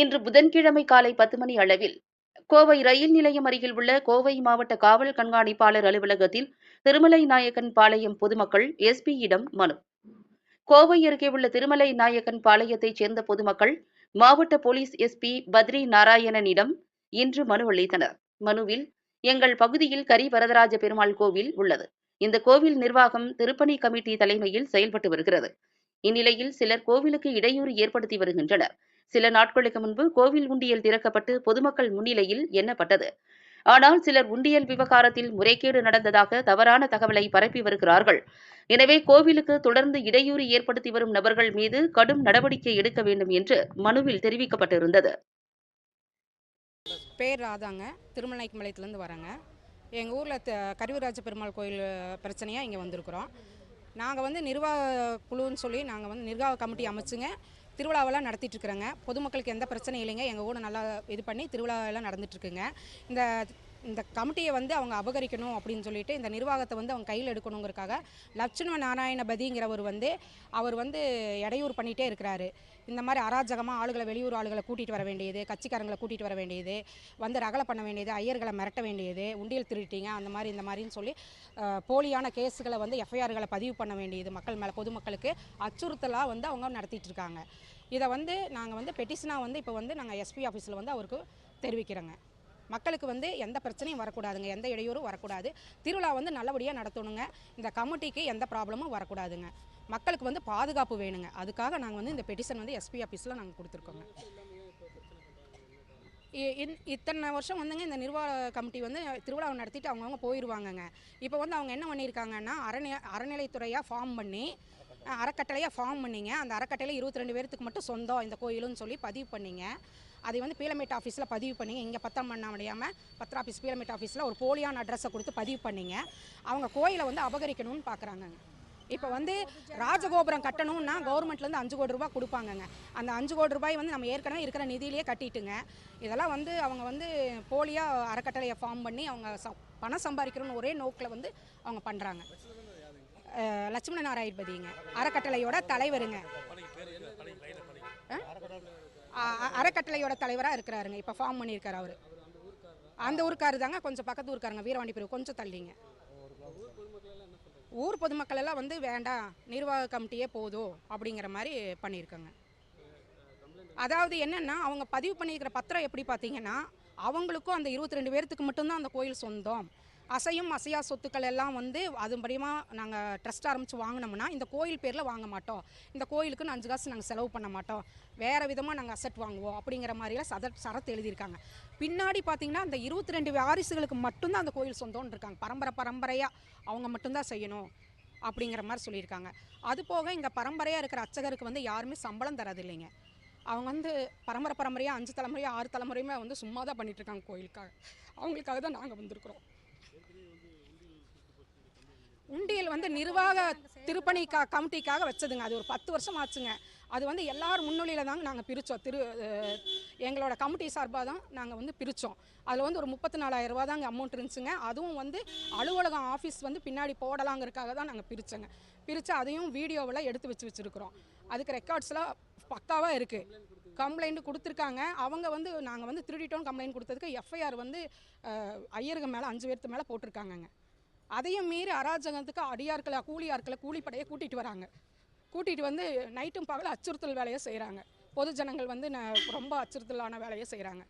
இன்று புதன்கிழமை காலை பத்து மணி அளவில் கோவை ரயில் நிலையம் அருகில் உள்ள கோவை மாவட்ட காவல் கண்காணிப்பாளர் அலுவலகத்தில் திருமலை நாயக்கன் பாளையம் பொதுமக்கள் எஸ்பியிடம் மனு. கோவை அருகே உள்ள திருமலை நாயக்கன் பாளையத்தைச் சேர்ந்த பொதுமக்கள் மாவட்ட போலீஸ் எஸ்பி பத்ரி நாராயணனிடம் இன்று மனு அளித்தனர். மனுவில் எங்கள் பகுதியில் கரி வரதராஜ பெருமாள் கோவில் உள்ளது. இந்த கோவில் நிர்வாகம் திருப்பணி கமிட்டி தலைமையில் செயல்பட்டு வருகிறது. இந்நிலையில் சிலர் கோவிலுக்கு இடையூறு ஏற்படுத்தி வருகின்றனர். சில நாட்களுக்கு முன்பு கோவில் உண்டியல் திறக்கப்பட்டு பொதுமக்கள் முன்னிலையில் எண்ணப்பட்டது. ஆனால் சிலர் உண்டியல் விவகாரத்தில் முறைகேடு நடந்ததாக தவறான தகவலை பரப்பி வருகிறார்கள். எனவே கோவிலுக்கு தொடர்ந்து இடையூறு ஏற்படுத்தி வரும் நபர்கள் மீது கடும் நடவடிக்கை எடுக்க வேண்டும் என்று மனுவில் தெரிவிக்கப்பட்டிருந்தது. பேர் ராதாங்க. திருமலைக்குமலையத்துலேருந்து வரேங்க. எங்கள் ஊரில் த கருவிராஜ பெருமாள் கோயில் பிரச்சனையாக இங்கே வந்திருக்கிறோம். நாங்கள் வந்து நிர்வாக குழுன்னு சொல்லி நாங்கள் வந்து நிர்வாக கமிட்டி அமைச்சுங்க. திருவிழாவெல்லாம் நடத்திட்டு இருக்கிறோங்க பொதுமக்களுக்கு எந்த பிரச்சனையும் இல்லைங்க. எங்கள் ஊரை நல்லா இது பண்ணி திருவிழாவெல்லாம் நடந்துட்டுருக்குங்க. இந்த இந்த கமிட்டியை வந்து அவங்க அபகரிக்கணும் அப்படின்னு சொல்லிட்டு இந்த நிர்வாகத்தை வந்து அவங்க கையில் எடுக்கணுங்கிறக்காக லட்சுமண நாராயணபதிங்கிறவர் வந்து அவர் வந்து இடையூறு பண்ணிகிட்டே இருக்கிறாரு. இந்த மாதிரி அராஜகமாக ஆளுகளை வெளியூர் ஆளுகளை கூட்டிகிட்டு வர வேண்டியது கட்சிக்காரங்களை கூட்டிகிட்டு வர வேண்டியது வந்து ரகலை பண்ண வேண்டியது ஐயர்களை மிரட்ட வேண்டியது உண்டியல் திருட்டிங்க அந்த மாதிரி இந்த மாதிரின்னு சொல்லி போலியான கேஸுகளை வந்து எஃப்ஐஆர்களை பதிவு பண்ண வேண்டியது மக்கள் மேலே பொதுமக்களுக்கு அச்சுறுத்தலாக வந்து அவங்க நடத்திட்டு இருக்காங்க. இதை வந்து நாங்கள் வந்து பெட்டிஷனாக வந்து இப்போ வந்து நாங்கள் எஸ்பி ஆஃபீஸில் வந்து அவருக்கு தெரிவிக்கிறோங்க. மக்களுக்கு வந்து எந்த பிரச்சனையும் வரக்கூடாதுங்க. எந்த இடையூறும் வரக்கூடாது. திருவிழா வந்து நல்லபடியாக நடத்தணுங்க. இந்த கமிட்டிக்கு எந்த ப்ராப்ளமும் வரக்கூடாதுங்க. மக்களுக்கு வந்து பாதுகாப்பு வேணுங்க. அதுக்காக நாங்கள் வந்து இந்த பெட்டிஷன் வந்து எஸ்பி ஆஃபீஸில் நாங்கள் கொடுத்துருக்கோங்க. இ- இத்தனை வருஷம் வந்துங்க இந்த நிர்வாக கமிட்டி வந்து திருவிழாவை நடத்திட்டு அவங்கவுங்க போயிடுவாங்கங்க இப்போ வந்து அவங்க என்ன பண்ணியிருக்காங்கன்னா அறநிலை அறநிலைத்துறையாக ஃபார்ம் பண்ணி அறக்கட்டளையாக ஃபார்ம் பண்ணிங்க. அந்த அறக்கட்டளை இருபத்தி ரெண்டு பேர்த்துக்கு மட்டும் சொந்தம் இந்த கோயிலுன்னு சொல்லி பதிவு பண்ணிங்க. அதை வந்து பீலமேட் ஆஃபீஸில் பதிவு பண்ணிங்க. இங்கே பத்தாம் பண்ண முடியாமல் பத்திர ஆஃபீஸ் பீலமேட் ஆஃபீஸில் ஒரு போலியான அட்ரஸை கொடுத்து பதிவு பண்ணிங்க. அவங்க கோயிலை வந்து அபகரிக்கணும்னு பார்க்குறாங்கங்க இப்போ வந்து ராஜகோபுரம் கட்டணும்னா கவர்மெண்ட்லேருந்து அஞ்சு கோடி ரூபாய் கொடுப்பாங்கங்க. அந்த அஞ்சு கோடி ரூபாய் வந்து நம்ம ஏற்கனவே இருக்கிற நிதியிலேயே கட்டிட்டுங்க. இதெல்லாம் வந்து அவங்க வந்து போலியாக அறக்கட்டளையை ஃபார்ம் பண்ணி அவங்க பணம் சம்பாதிக்கணும்னு ஒரே நோக்கில் வந்து அவங்க பண்ணுறாங்க லட்சுமண நாராயணபதிங்க அறக்கட்டளையோட தலைவருங்க. அறக்கட்டளையோட தலைவராக இருக்கிறாருங்க. இப்போ ஃபார்ம் பண்ணியிருக்காரு அவர். அந்த ஊருக்காரு தாங்க கொஞ்சம் பக்கத்து ஊருக்காருங்க வீரவாண்டி பிரிவு கொஞ்சம் தள்ளிங்க. ஊர் பொதுமக்கள் எல்லாம் வந்து வேண்டாம் நிர்வாக கமிட்டியே போதும் அப்படிங்கிற மாதிரி பண்ணியிருக்காங்க. அதாவது என்னென்னா அவங்க பதிவு பண்ணியிருக்கிற பத்திரம் எப்படி பார்த்தீங்கன்னா அவங்களுக்கும் அந்த இருபத்தி ரெண்டு பேர்த்துக்கு மட்டும்தான் அந்த கோயில் சொந்தம். அசையும் அசையா சொத்துக்கள் எல்லாம் வந்து அது மூலியமாக நாங்கள் ட்ரஸ்ட் ஆரம்பித்து வாங்கினோம்னா இந்த கோயில் பேரில் வாங்க மாட்டோம். இந்த கோயிலுக்கு அஞ்சு காசு நாங்கள் செலவு பண்ண மாட்டோம். வேறு விதமாக நாங்கள் அசட் வாங்குவோம் அப்படிங்கிற மாதிரிலாம் சத சரத்து எழுதியிருக்காங்க. பின்னாடி பார்த்தீங்கன்னா அந்த இருபத்தி ரெண்டு வாரிசுகளுக்கு மட்டும்தான் அந்த கோயில் சொந்தம்னு இருக்காங்க பரம்பரை பரம்பரையாக அவங்க மட்டும்தான் செய்யணும் அப்படிங்கிற மாதிரி சொல்லியிருக்காங்க. அது போக இங்கே பரம்பரையாக இருக்கிற அர்ச்சகருக்கு வந்து யாருமே சம்பளம் தரதில்லைங்க அவங்க வந்து பரம்பரை பரம்பரையாக அஞ்சு தலைமுறையாக ஆறு தலைமுறையுமே வந்து சும்மா தான் பண்ணிகிட்ருக்காங்க இருக்காங்க கோயிலுக்காக. அவங்களுக்காக தான் நாங்கள் வந்திருக்கிறோம். உண்டியல் வந்து நிர்வாக திருப்பணி கமிட்டிக்காக வச்சதுங்க. அது ஒரு பத்து வருஷம் ஆச்சுங்க அது வந்து எல்லார் முன்னிலையில் தாங்க நாங்கள் பிரித்தோம் திரு எங்களோட கமிட்டி சார்பாக தான் நாங்கள் வந்து பிரித்தோம் அதில் வந்து ஒரு முப்பத்தி நாலாயிரம் ரூபா தாங்க அமௌண்ட் இருந்துச்சுங்க. அதுவும் வந்து அலுவலகம் ஆஃபீஸ் வந்து பின்னாடி போடலாங்கிறதுக்காக தான் நாங்கள் பிரித்தோங்க பிரித்து அதையும் வீடியோவில் எடுத்து வச்சு வச்சுருக்குறோம். அதுக்கு ரெக்கார்ட்ஸ்லாம் பக்காவாக இருக்குது கம்ப்ளைண்ட் கொடுத்துருக்காங்க. அவங்க வந்து நாங்கள் வந்து திருடிட்டோம் கம்ப்ளைண்ட் கொடுத்ததுக்கு எஃப்ஐஆர் வந்து அஹ், ஐயருங்க மேலே அஞ்சு பேர்த்து மேலே போட்டிருக்காங்கங்க. அதையும் மீறி அராஜகத்துக்கு அடியார்களை கூலியார்களை கூலிப்படையை கூட்டிகிட்டு வராங்க. கூட்டிகிட்டு வந்து நைட்டும் பகல அச்சுறுத்தல் வேலையை செய்கிறாங்க பொதுஜனங்கள் வந்து ந- ரொம்ப அச்சுறுத்தலான வேலையை செய்கிறாங்க